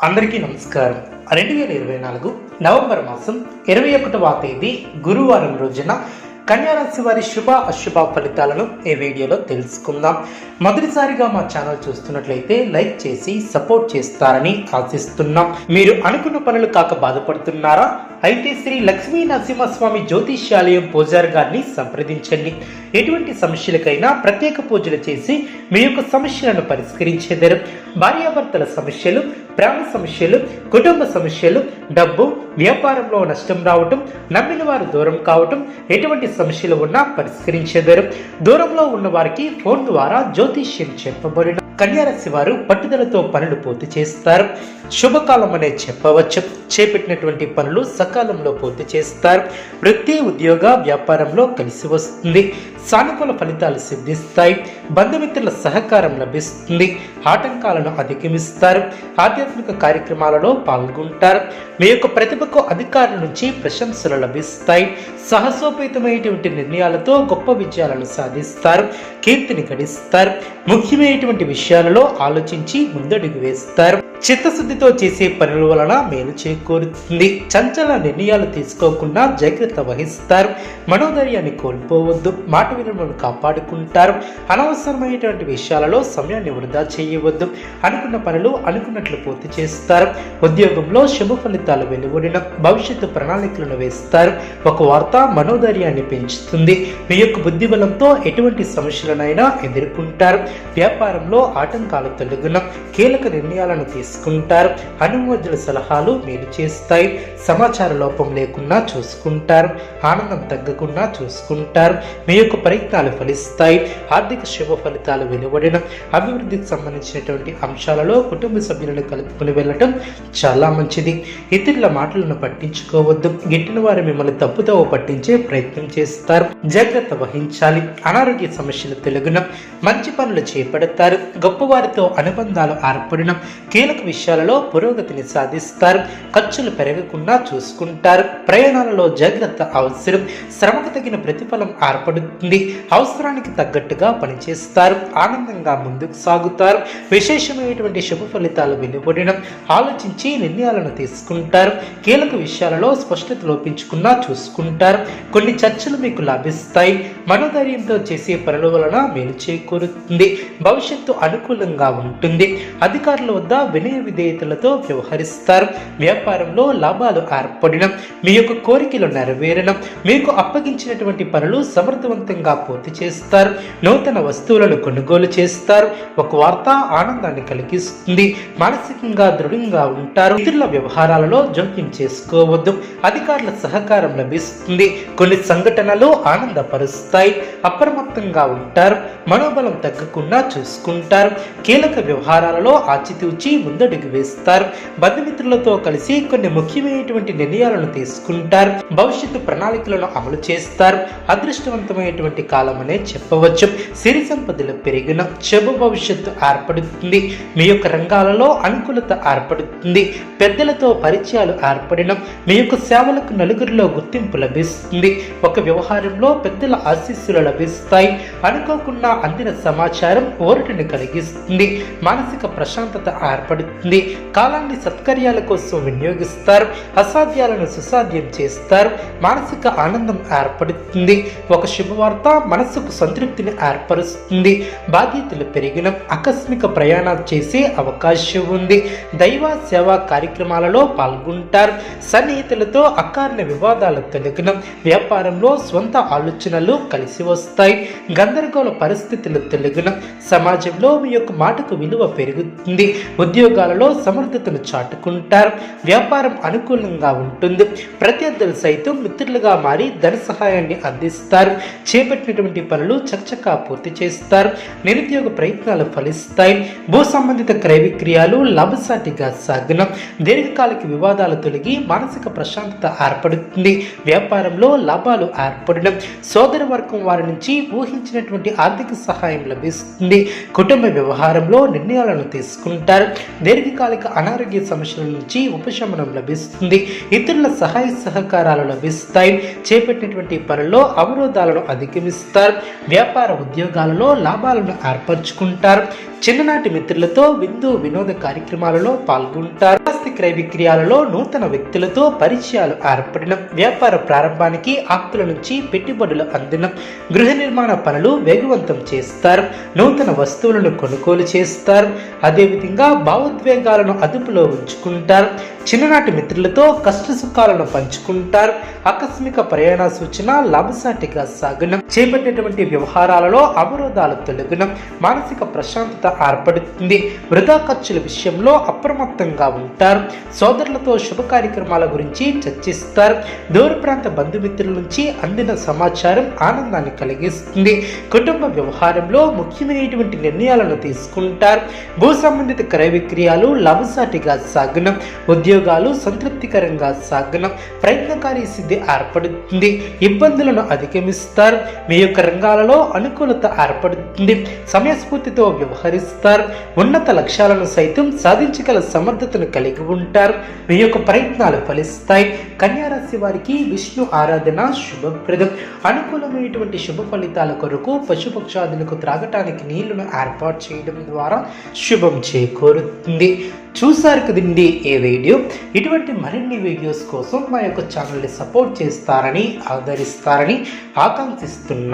అందరికీ నమస్కారం. రెండు వేల ఇరవై నాలుగు నవంబర్ మాసం ఇరవై ఒకటవ తేదీ గురువారం రోజున కన్యారాశి వారి శుభ అశుభ ఫలితాలను ఈ వీడియోలో తెలుసుకుందాం. మొదటిసారిగా మా ఛానల్ చూస్తున్నట్లయితే లైక్ చేసి సపోర్ట్ చేస్తారని ఆశిస్తున్నాం. మీరు అనుకున్న పనులు కాక బాధపడుతున్నారా? అయితే శ్రీ లక్ష్మీ నరసింహస్వామి జ్యోతిష్యాలయం పూజారి గారిని సంప్రదించండి. ఎటువంటి సమస్యలకైనా ప్రత్యేక పూజలు చేసి మీ యొక్క సమస్యలను పరిష్కరించేదారు. భార్యాభర్తల సమస్యలు ప్రేమ సమస్యలు కుటుంబ సమస్యలు డబ్బు వ్యాపారంలో నష్టం రావటం నమ్మిన వారు దూరం కావటం ఎటువంటి సమస్యలు ఉన్నా పరిష్కరించేదారు. దూరంలో ఉన్న వారికి ఫోన్ ద్వారా జ్యోతిష్యం చెప్పబడిన. కన్యారాశి వారు పట్టుదలతో పనులు పూర్తి చేస్తారు. శుభకాలం అనే చెప్పవచ్చు. చేపట్టినటువంటి పనులు సకాలంలో పూర్తి చేస్తారు. వృత్తి ఉద్యోగ వ్యాపారంలో కలిసి వస్తుంది. సానుకూల ఫలితాలు సిద్ధిస్తాయి. బంధుమిత్రుల సహకారం లభిస్తుంది. ఆటంకాలను అధిగమిస్తారు. ఆధ్యాత్మిక కార్యక్రమాలలో పాల్గొంటారు. మీ యొక్క ప్రతిభకు అధికారుల నుంచి ప్రశంసలు లభిస్తాయి. సాహసోపేతమైనటువంటి నిర్ణయాలతో గొప్ప విజయాలను సాధిస్తారు. కీర్తిని గడిస్తారు. ముఖ్యమైనటువంటి విషయాలలో ఆలోచించి ముందడుగు వేస్తారు. చిత్తశుద్ధితో చేసే పనుల వలన మేలు చేకూరుతుంది. చంచల నిర్ణయాలు తీసుకోకుండా జాగ్రత్త వహిస్తారు. మనోధైర్యాన్ని కోల్పోవద్దు. మాట విలువలను కాపాడుకుంటారు. అనవసరమైనటువంటి విషయాలలో సమయాన్ని వృధా చేయవద్దు. అనుకున్న పనులు అనుకున్నట్లు పూర్తి చేస్తారు. ఉద్యోగంలో శుభ ఫలితాలు వెలువడిన భవిష్యత్తు ప్రణాళికలను వేస్తారు. ఒక వార్త మనోధైర్యాన్ని పెంచుతుంది. మీ యొక్క బుద్ధి బలంతో ఎటువంటి సమస్యలనైనా ఎదుర్కొంటారు. వ్యాపారంలో ఆటంకాలు తొలగిన. కీలక నిర్ణయాలను తీసుకుంటారు అనుమోదుల సలహాలు మేలు చేస్తాయి. సమాచార లోపం లేకుండా చూసుకుంటారు. ఆనందం తగ్గకుండా చూసుకుంటారు. మీ యొక్క ప్రయత్నాలు ఫలిస్తాయి. ఆర్థిక శుభ ఫలితాలు వెలువడడం అభివృద్ధికి సంబంధించినటువంటి అంశాలలో కుటుంబ సభ్యులను కలుపుకుని వెళ్ళటం చాలా మంచిది. ఇతరుల మాటలను పట్టించుకోవద్దు. గిట్టిన వారు మిమ్మల్ని తప్పుదోవ పట్టించే ప్రయత్నం చేస్తారు. జాగ్రత్త వహించాలి. అనారోగ్య సమస్యలు తెలుగున మంచి పనులు చేపడతారు. గొప్పవారితో అనుబంధాలు ఏర్పడిన కీలక విషయాలలో పురోగతిని సాధిస్తారు. ఖర్చులు పెరగకుండా చూసుకుంటారు. ప్రయాణాలలో జాగ్రత్త అవసరం. శ్రమకు తగిన ప్రతిఫలం ఏర్పడుతుంది. అవసరానికి తగ్గట్టుగా పనిచేస్తారు. ఆనందంగా ముందుకు సాగుతారు. విశేషమైనటువంటి శుభ ఫలితాలు వెలువడడం ఆలోచించి నిర్ణయాలను తీసుకుంటారు. కీలక విషయాలలో స్పష్టత లోపించుకున్నా చూసుకుంటారు. కొన్ని చర్చలు మీకు లాభిస్తాయి. మనోధైర్యంతో చేసే పనుల వలన మేలు చేకూరుతుంది. భవిష్యత్తు అనుకూలంగా ఉంటుంది. అధికారుల వద్ద వినయ విధేయతలతో వ్యవహరిస్తారు. వ్యాపారంలో లాభాలు ఏర్పడిన. మీ యొక్క కోరికలు నెరవేరడం మీకు అప్పగించినటువంటి పనులు సమర్థవంతంగా పూర్తి చేస్తారు. నూతన వస్తువులను కొనుగోలు చేస్తారు. ఒక వార్త ఆనందాన్ని కలిగిస్తుంది. మానసికంగా దృఢంగా ఉంటారు. ఇతరుల వ్యవహారాలలో జోక్యం చేసుకోవద్దు. అధికారుల సహకారం లభిస్తుంది. కొన్ని సంఘటనలు ఆనందపరుస్తాయి. అప్రమత్తంగా ఉంటారు. మనోబలం తగ్గకుండా చూసుకుంటారు. కీలక వ్యవహారాలలో ఆచితూచి ముందడుగు వేస్తారు. బంధుమిత్రులతో కలిసి కొన్ని ముఖ్యమైనటువంటి నిర్ణయాలను తీసుకుంటారు. భవిష్యత్తు ప్రణాళికలను అమలు చేస్తారు. అదృష్టవంతమైనటువంటి కాలం అనే చెప్పవచ్చు. సిరి సంపదలు పెరిగిన చెబు భవిష్యత్తు ఏర్పడుతుంది. మీ యొక్క రంగాలలో అనుకూలత ఏర్పడుతుంది. పెద్దలతో పరిచయాలు ఏర్పడిన మీ యొక్క సేవలకు నలుగురిలో గుర్తింపు లభిస్తుంది. ఒక వ్యవహారంలో పెద్దల ఆశీస్సులు లభిస్తాయి. అనుకోకుండా అందిన సమాచారం ఓరటిని కలిగిస్తుంది. మానసిక ప్రశాంతత ఏర్పడుతుంది. కాలాన్ని సత్కర్యాల కోసం వినియోగిస్తారు. అసాధ్యాలను సుసాధ్యం చేస్తారు. మానసిక ఆనందం ఏర్పడుతుంది. ఒక శుభవార్త మనసుకు సంతృప్తిని ఏర్పరుస్తుంది. బాధ్యతలు పెరిగిన ఆకస్మిక ప్రయాణాలు చేసే అవకాశం ఉంది. దైవ సేవా కార్యక్రమాలలో పాల్గొంటారు. సన్నిహితులతో అకారణ వివాదాలు తొలగిన వ్యాపారంలో స్వంత ఆలోచనలు కలిసి వస్తాయి. గందరగోళ పరిస్థితులు తొలగిన సమాజంలో మీ యొక్క మాటకు విలువ పెరుగుతుంది. ఉద్యోగాలలో సమర్థతను చాటుకుంటారు. వ్యాపారం అనుకూలంగా ఉంటుంది. ప్రత్యర్థులు సైతం మిత్రులుగా మారి ధన సహాయాన్ని అందిస్తారు. చేపట్టినటువంటి పనులు చకచకా పూర్తి చేస్తారు. నిరుద్యోగ ప్రయత్నాలు ఫలిస్తాయి. భూ సంబంధిత క్రయ విక్రయాలు లాభసాటిగా సాగిన దీర్ఘకాలిక వివాదాలు తొలగి మానసిక ప్రశాంతత ఏర్పడుతుంది. వ్యాపారంలో లాభాలు ఏర్పడడం. సోదర వర్గం వారి నుంచి ఊహించినటువంటి ఆర్థిక సహాయం లభిస్తుంది. కుటుంబ వ్యవహారంలో నిర్ణయాలను తీసుకుంటారు. దీర్ఘకాలిక అనారోగ్య సమస్యల నుంచి ఉపశమనం లభిస్తుంది. ఇతరుల సహాయ సహకారాలు లభిస్తాయి. చేపట్టినటువంటి పనుల్లో అవరోధాలను అధిగమిస్తారు. వ్యాపార ఉద్యోగాలలో లాభాలను ఏర్పరచుకుంటారు. చిన్ననాటి మిత్రులతో విందు వినోద కార్యక్రమాలలో పాల్గొంటారు. విక్రయ క్రయ విక్రయాలలో నూతన వ్యక్తులతో పరిచయాలు ఏర్పడడం వ్యాపార ప్రారంభానికి ఆస్తుల నుంచి పెట్టుబడులు అందడం గృహ నిర్మాణ పనులు వేగవంతం చేస్తారు నూతన వస్తువులను కొనుగోలు చేస్తారు. అదేవిధంగా భావోద్వేగాలను అదుపులో ఉంచుకుంటారు. చిన్ననాటి మిత్రులతో కష్ట సుఖాలను పంచుకుంటారు. ఆకస్మిక ప్రయాణ సూచన లాభసాటిగా సాగున చేపట్టేటువంటి వ్యవహారాలలో అవరోధాలు తొలగడం మానసిక ప్రశాంతత ఏర్పడుతుంది. వృధా ఖర్చుల విషయంలో అప్రమత్తంగా ఉంటారు. సోదరులతో శుభ కార్యక్రమాల గురించి చర్చిస్తారు. దూర ప్రాంత బంధుమిత్రుల నుంచి అందిన సమాచారం ఆనందాన్ని కలిగిస్తుంది. కుటుంబ వ్యవహారంలో ముఖ్యమైనటువంటి నిర్ణయాలను తీసుకుంటారు. భూ సంబంధిత క్రయ విక్రయాలు లాభసాటిగా సాగనం. ఉద్యోగాలు సంతృప్తికరంగా సాగనం. ప్రయత్నకారి సిద్ధి ఏర్పడుతుంది. ఇబ్బందులను అధిగమిస్తారు. మీ యొక్క రంగాలలో అనుకూలత ఏర్పడుతుంది. సమయస్ఫూర్తితో వ్యవహరిస్తారు. ఉన్నత లక్ష్యాలను సైతం సాధించగల సమర్థతను కలిగి ఉంటారు. మీ యొక్క ప్రయత్నాలు ఫలిస్తాయి. కన్యారాశి వారికి విష్ణు ఆరాధన శుభప్రదం. అనుకూలమైనటువంటి శుభ ఫలితాల కొరకు పశుపక్షాదులకు త్రాగటానికి నీళ్ళను ఏర్పాటు చేయడం ద్వారా శుభం చేకూరుతుంది. చూసారు కదండి ఏ వీడియో? ఇటువంటి మరిన్ని వీడియోస్ కోసం మా యొక్క ఛానల్ని సపోర్ట్ చేస్తారని ఆదరిస్తారని ఆకాంక్షిస్తున్నాను